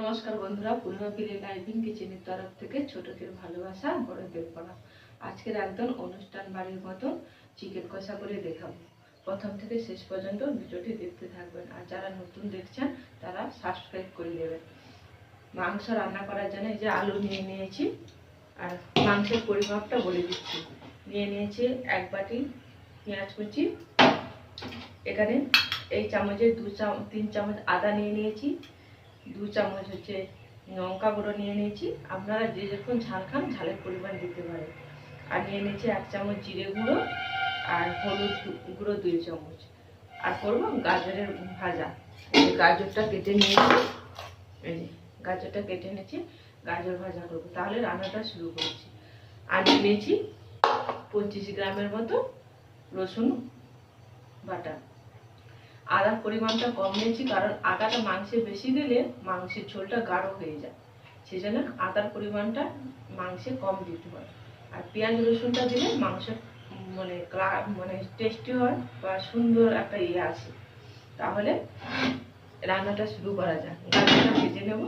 নমস্কার বন্ধুরা পূর্ণপিলি লাইভিং কিচেনের তরফ থেকে ছোটদের ভালোবাসা, বড়দের পড়া। আজকের একদম অনুষ্ঠান বাড়ির মতন চিকেন কষা করে দেখাবো। প্রথম থেকে শেষ পর্যন্ত ভিডিওটি দেখতে থাকবেন, আর যারা নতুন দেখছেন, তারা সাবস্ক্রাইব করে দেবেন। মাংস রান্না করার জন্য এই যে আলু নিয়ে নিয়েছি, আর মাংসের পরিমাপটা বলে দিচ্ছি। নিয়ে নিয়েছি এক বাটি পেঁয়াজ কুচি, এখানে এই চামচে দু চাম, তিন চামচ আদা নিয়ে নিয়েছি দু চামচ হচ্ছে লঙ্কা গুঁড়ো নিয়ে নিয়েছি। আপনারা যে যেরকম ঝাল খান, ঝালের পরিমাণ দিতে পারেন। আর নিয়ে নিয়েছি এক চামচ জিরে গুঁড়ো আর হলুদ গুঁড়ো দুই চামচ। আর করব গাজরের ভাজা। গাজরটা কেটে নিয়েছি। গাজরটা কেটে নিয়েছি, গাজর ভাজা করব। তাহলে রান্নাটা শুরু করছি। আর নিয়েছি পঁচিশ গ্রামের মতো রসুন বাটা। আদার পরিমাণটা কম নিয়েছি, কারণ আদাটা মাংসে বেশি দিলে মাংসের ঝোলটা গাঢ় হয়ে যায়। সেই জন্য আদার পরিমাণটা মাংসে কম দিতে হয়। আর পেঁয়াজ, রসুনটা দিলে মাংস মানে মানে টেস্টি হয় বা সুন্দর একটা ইয়ে আসে। তাহলে রান্নাটা শুরু করা যায় গাজরটা ভেজে নেব।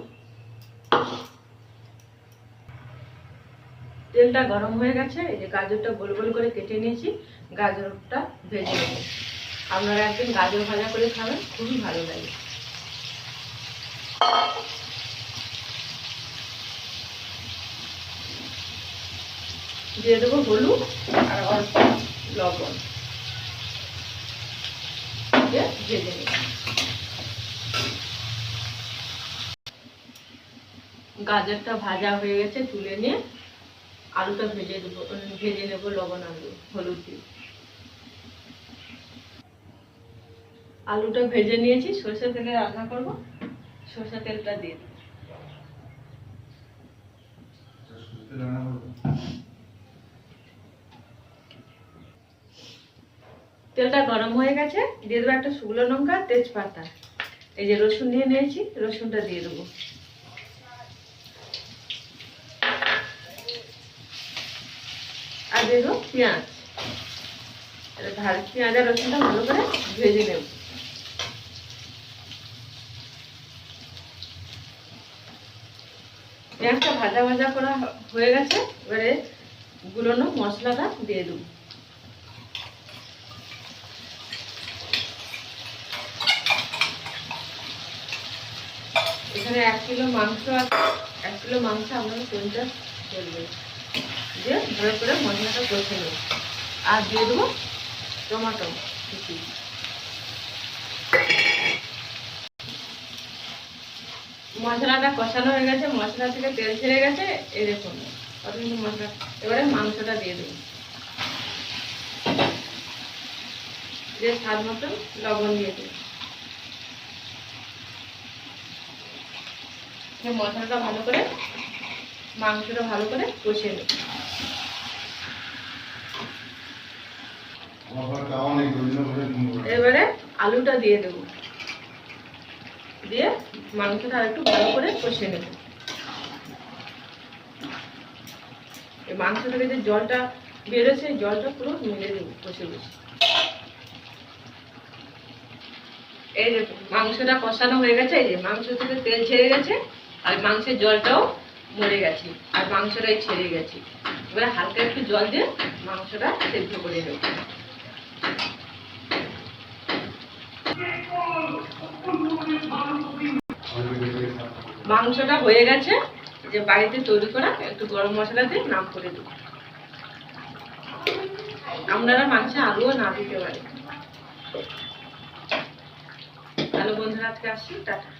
তেলটা গরম হয়ে গেছে, এই যে গাজরটা গোল গোল করে কেটে নিয়েছি, গাজরটা ভেজে নেব। আপনারা একদিন গাজর ভাজা করে খাবেন, খুবই ভালো লাগে। দিয়ে দেবো হলুদ আর অল্প লবণ। ভেজে নেব। গাজরটা ভাজা হয়ে গেছে, তুলে নিয়ে আলুটা ভেজে দেবো, ভেজে নেব লবণ আলু হলুদ দিয়ে। আলুটা ভেজে নিয়েছি সরষে তেলে রান্না করব। সরষে তেলটা দিয়ে তেলটা গরম হয়ে গেছে, দিয়ে দেবো একটা শুকনো লঙ্কা, তেজপাতা। এই যে রসুন নিয়ে নিয়েছি, রসুনটা দিয়ে দেবো। আর দেবো পেঁয়াজ। ভাজ পেঁয়াজ আর রসুনটা ভালো করে ভেজে নেব। পেঁয়াজটা ভাজা ভাজা করা হয়ে গেছে। এবারে গুলোনো মশলাটা দিয়ে দেবো। এখানে এক কিলো মাংস আছে। এক কিলো মাংস আপনারা পঞ্চাশ চলবে দিয়ে ভালো করে মশলাটা কষে নেব। আর দিয়ে দেবো টমাটো মশলাটা কষানো হয়ে গেছে মশলা থেকে তেল ছেড়ে গেছে এই দেখুন। কত কিন্তু মশলা। এবারে মাংসটা দিয়ে দেবো দিয়ে স্বাদ মতন লবণ দিয়ে দেবো মশলাটা ভালো করে মাংসটা ভালো করে কষিয়ে নেব এবারে আলুটা দিয়ে দেবো। দিয়ে মাংসটা আর একটু ভালো করে কষিয়ে নেব। এই মাংস থেকে যে জলটা বেরোচ্ছে এই জলটা পুরো মিলে দেবো কষে কষে এই দেখুন মাংসটা কষানো হয়ে গেছে, এই যে মাংস থেকে তেল ছেড়ে গেছে, আর মাংসের জলটাও মরে গেছে, আর মাংসটাই ছেড়ে গেছে। এবার হালকা একটু জল দিয়ে মাংসটা সেদ্ধ করে নেব। মাংসটা হয়ে গেছে, যে বাড়িতে তৈরি করা, একটু গরম মশলা দিয়ে নাম করে দিই। আপনারা মাংসে আলুও না দিতে পারেন। আলু বন্ধুরা, আজকে আসছি টাটা।